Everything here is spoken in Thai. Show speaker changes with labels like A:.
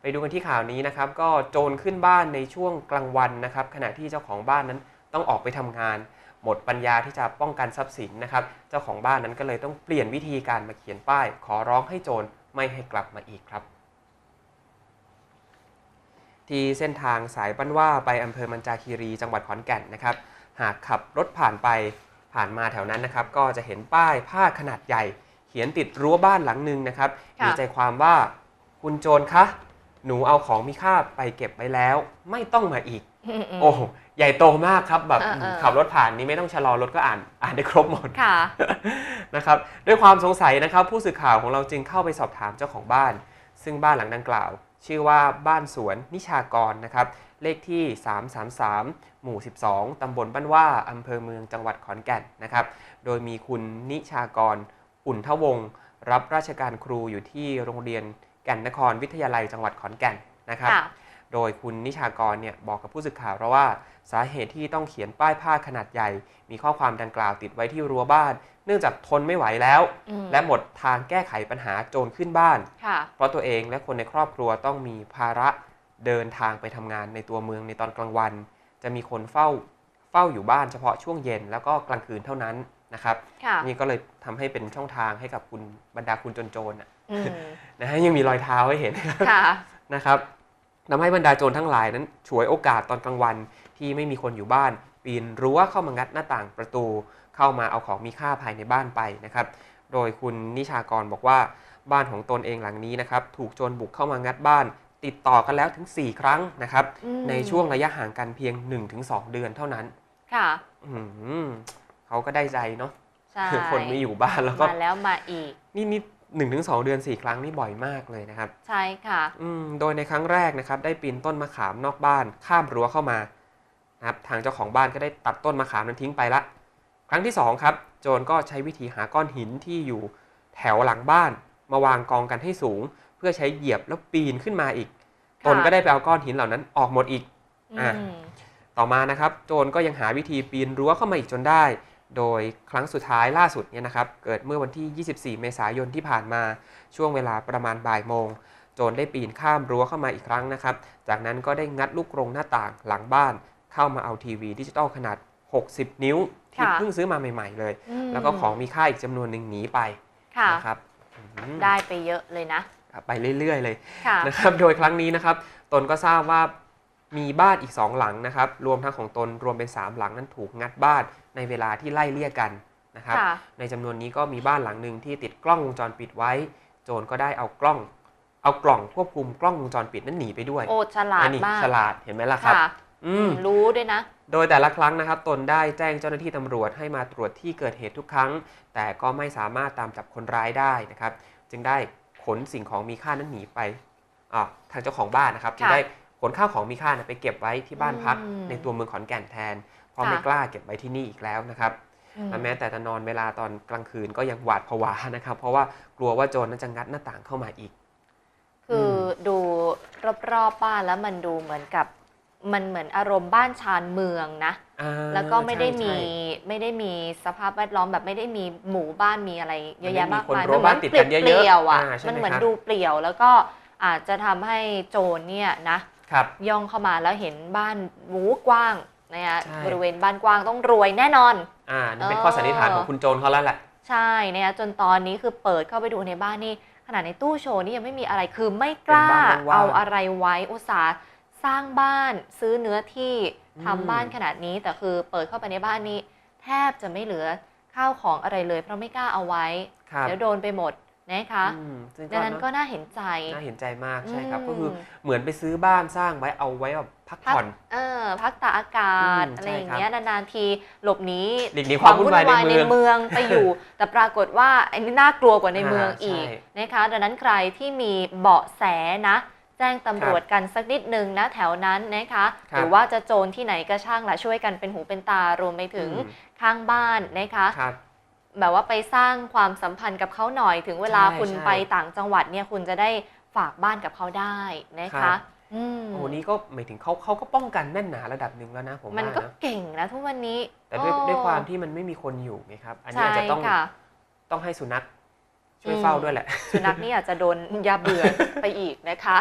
A: ไปดูกันที่ข่าวนี้นะครับ ก็โจรขึ้นบ้านในช่วงกลางวันนะครับ ขณะที่เจ้าของบ้านนั้นต้องออกไปทำงาน หมดปัญญาที่จะป้องกันทรัพย์สินนะครับ เจ้าของบ้านนั้นก็เลยต้องเปลี่ยนวิธีการมาเขียนป้าย ขอร้องให้โจรไม่ให้กลับมาอีกครับ ที่เส้นทางสายบ้านว่าไปอำเภอมันจาคีรีจังหวัดขอนแก่นนะครับ หากขับรถผ่านไปผ่านมาแถวนั้นนะครับ ก็จะเห็นป้ายผ้าขนาดใหญ่ เขียนติดรั้วบ้านหลังหนึ่งนะครับ
B: ค่ะ
A: มีใจความว่าคุณโจรคะ หนูเอาของมีค่าไปเก็บไว้แล้ว ไม่ต้องมาอีก
B: อืมๆ
A: โอ้โหใหญ่โตมากครับแบบ
B: เออเออ
A: ขับรถผ่านนี้ไม่ต้องชะลอรถก็อ่านอ่านได้ครบหมด
B: ค่ะ
A: นะครับด้วยความสงสัยนะครับ ผู้สื่อข่าวของเราจึงเข้าไปสอบถามเจ้าของบ้าน ซึ่งบ้านหลังดังกล่าว ชื่อว่าบ้านสวนนิชากรนะครับ เลขที่ 333 หมู่ 12 ตำบลบ้านว่าอำเภอเมืองจังหวัดขอนแก่นนะครับ โดยมีคุณนิชากร อุ่นทวงศ์รับราชการครูอยู่ที่โรงเรียน แก่นนครวิทยาลัยจังหวัดขอนแก่นนะครับ
B: ค่ะ
A: โดยคุณนิชากรเนี่ยบอกกับผู้สื่อข่าวเราว่าสาเหตุที่ต้องเขียนป้ายผ้าขนาดใหญ่ มีข้อความดังกล่าวติดไว้ที่รั้วบ้าน เนื่องจากทนไม่ไหวแล้ว
B: อืม
A: และหมดทางแก้ไขปัญหาโจรขึ้นบ้าน
B: ค่ะ
A: เพราะตัวเองและคนในครอบครัวต้องมีภาระเดินทางไปทำงานในตัวเมืองในตอนกลางวัน จะมีคนเฝ้าเฝ้าอยู่บ้านเฉพาะช่วงเย็นแล้วก็กลางคืนเท่านั้น นะครับ
B: ค่ะ
A: นี่ก็เลยทำให้เป็นช่องทางให้กับคุณบรรดาคุณโจรๆน่ะ
B: อืม
A: นะฮะยังมีรอยเท้าให้เห็น
B: ค่ะ
A: นะครับทำให้บรรดาโจรทั้งหลายนั้นฉวยโอกาสตอนกลางวันที่ไม่มีคนอยู่บ้าน ปีนรั้วเข้ามางัดหน้าต่างประตู เข้ามาเอาของมีค่าภายในบ้านไปนะครับ โดยคุณนิชากรบอกว่าบ้านของตนเองหลังนี้นะครับถูกโจรบุกเข้ามางัดบ้าน ติดต่อกันแล้วถึง 4 ครั้งนะครับ
B: อืม
A: ในช่วงระยะห่างกันเพียง 1-2 เดือนเท่านั้น
B: ค่ะ
A: อื้อหือ เขาก็ได้ใจเนาะ
B: ใช่
A: คือคนไม่อยู่บ้านแล้วก็
B: มาแล้วมาอีก
A: นี่นี่หนึ่งถึงสองเดือนสี่ครั้งนี่บ่อยมากเลยนะครับ
B: ใช่ค่ะ
A: อืมโดยในครั้งแรกนะครับ ได้ปีนต้นมะขามนอกบ้านข้ามรั้วเข้ามานะครับทางเจ้าของบ้านก็ได้ตัดต้นมะขามนั้นทิ้งไปละ ครั้งที่สองครับ โจรก็ใช้วิธีหาก้อนหินที่อยู่แถวหลังบ้าน มาวางกองกันให้สูง เพื่อใช้เหยียบแล้วปีนขึ้นมาอีก
B: ค่ะ
A: ตนก็ได้ไปเอาก้อนหินเหล่านั้นออกหมดอีกอะ
B: อืม
A: ต่อมานะครับ โจรก็ยังหาวิธีปีนรั้วเข้ามาอีกจนได้ โดยครั้งสุดท้ายล่าสุดเนี่ยนะครับ เกิดเมื่อวันที่ 24 เมษายนที่ผ่านมาช่วงเวลาประมาณบ่ายโมง โจรได้ปีนข้ามรั้วเข้ามาอีกครั้งนะครับ จากนั้นก็ได้งัดลูกกรงหน้าต่างหลังบ้าน เข้ามาเอาทีวีดิจิตอลขนาด 60 นิ้ว ที่
B: ค่ะ
A: เพิ่งซื้อมาใหม่ ๆ เลย
B: อืม
A: แล้วก็ของมีค่าอีกจำนวนหนึ่งหนีไป
B: ค่ะ
A: นะครับอืม
B: ได้ไปเยอะเลยนะ
A: ไปเรื่อย ๆ เลย
B: ค่ะ
A: นะครับ โดยครั้งนี้นะครับ ตนก็ทราบว่า มีบ้านอีก 2 หลังนะครับ รวมทั้งของตนรวมเป็น 3 หลังนั้นถูกงัดบ้านในเวลาที่ไล่เลี่ยกันนะครับ
B: ค่ะ
A: ในจำนวนนี้ก็มีบ้านหลังหนึ่งที่ติดกล้องวงจรปิดไว้ โจรก็ได้เอากล้อง เอากล่องควบคุมกล้องวงจรปิดนั้นหนีไปด้วย
B: โอ้ฉลา
A: อั
B: ด
A: นนี้
B: มาก
A: ฉลาดเห็นไหมล่ะครับ
B: ค่ะ
A: อืม
B: รู้ด้วยนะ
A: โดยแต่ละครั้งนะครับ ตนได้แจ้งเจ้าหน้าที่ตำรวจให้มาตรวจที่เกิดเหตุทุกครั้ง แต่ก็ไม่สามารถตามจับคนร้ายได้นะครับ จึงได้ขนสิ่งของมีค่านั้นหนีไปอ่าทางเจ้าของบ้านนะครับ จึง
B: ค่ะ
A: ได้ ขนข้าวของมีค่านะไปเก็บไว้ที่บ้านพัก
B: อืม
A: ในตัวเมืองขอนแก่นแทน เพราะ
B: ค่ะ
A: ไม่กล้าเก็บไว้ที่นี่อีกแล้วนะครับ
B: อืม
A: และแม้แต่จะนอนเวลาตอนกลางคืนก็ยังหวาดผวานะครับ เพราะว่ากลัวว่าโจรนั้นจะงัดหน้าต่างเข้ามาอีก
B: คืออ
A: ม
B: ดูรอบๆบ้านแล้วมันดูเหมือนกับมันเหมือนอารมณ์บ้านชานเมืองนะ
A: อ่า
B: แล้วก็ไม่ได้
A: ใช่
B: มี
A: ใช่
B: ไม่ได้มีสภาพแวดล้อมแบบไม่ได้มีหมู่บ้านมีอะไรเยอะแยะ
A: ไม่มี
B: มาก
A: คน
B: มาย
A: รั้วบ้านติดกันเยอะๆ
B: เปลี่ยวๆอะ
A: อ่าใช่ไหม
B: มันเหมือน
A: ครับ
B: ดูเปลี่ยวแล้วก็อาจจะทำให้โจรเนี่ยนะ
A: ครับ
B: ย่องเข้ามาแล้วเห็นบ้านหวูกว้างนะคะ
A: ใช่
B: บริเวณบ้านกว้างต้องรวยแน่นอน
A: อ่านี่เป็นข้อสันนิษฐานของคุณโจรเขาแล้วแหละ
B: ใช่นะคะจนตอนนี้คือเปิดเข้าไปดูในบ้านนี่ขนาดในตู้โชว์นี่ยังไม่มีอะไรคือไม่กล้า
A: เป็นบ้านว่างๆ
B: เอาอะไรไว้อุตส่าห์สร้างบ้านซื้อเนื้อที่
A: อืม
B: ทำบ้านขนาดนี้ แต่คือเปิดเข้าไปในบ้านนี้ แทบจะไม่เหลือข้าวของอะไรเลย เพราะไม่กล้าเอาไว้
A: ครับ
B: เดี๋ยวโดนไปหมด นะคะ
A: อืมซึ่ง
B: ดังนั้นก็
A: เอะ
B: น่าเห็นใจ
A: น่าเห็นใจมากใช่ครับ
B: อืม
A: ก็คือเหมือนไปซื้อบ้านสร้างไว้เอาไว้แบบพักผ่อน
B: เออพักตากอากาศ
A: อืม
B: อะไรอย่าง
A: ใช่ครับ
B: เงี้ยนานๆทีหลบหนี
A: หลีกหนีความวุ่นวายในเมือง
B: เมืองไปอยู่ แต่ปรากฏว่าอันนี้น่ากลัวกว่าในเมือง
A: อ่า
B: อีก
A: ใช่
B: นะคะดังนั้นใครที่มีเบาะแสนะแจ้งตำรวจกันสักนิดนึงนะแถวนั้นนะคะ
A: ครับ
B: หรือว่าจะโจรที่ไหนก็ช่างละช่วยกันเป็นหูเป็นตารวมไปถึง
A: อืม
B: ข้างบ้านนะคะ
A: ครับ
B: แบบว่าไปสร้างความสัมพันธ์กับเขาหน่อย ถึงเวลา
A: ใช่
B: คุณ
A: ใช่
B: ไปต่างจังหวัดเนี่ยคุณจะได้ฝากบ้านกับเขาได้นะ
A: ครั
B: คะ
A: บ
B: อืม
A: โอ้นี่ก็หมายถึงเขาเขาก็ป้องกันแน่นหนาระดับหนึ่งแล้วนะผม
B: มัน
A: ว่า
B: ก็
A: นะ
B: เก่งนะทุกวันนี้
A: แต่ด้วย
B: โอ้
A: ด้วยความที่มันไม่มีคนอยู่ไงครับ อันนี้
B: ใช่
A: อาจจะต้อง
B: ค่ะ
A: ต้องให้สุนัขช่วย
B: อืม
A: เฝ้าด้วยแหละ
B: สุนัขนี่อาจจะโดนยาเบื่อไปอีกนะคะ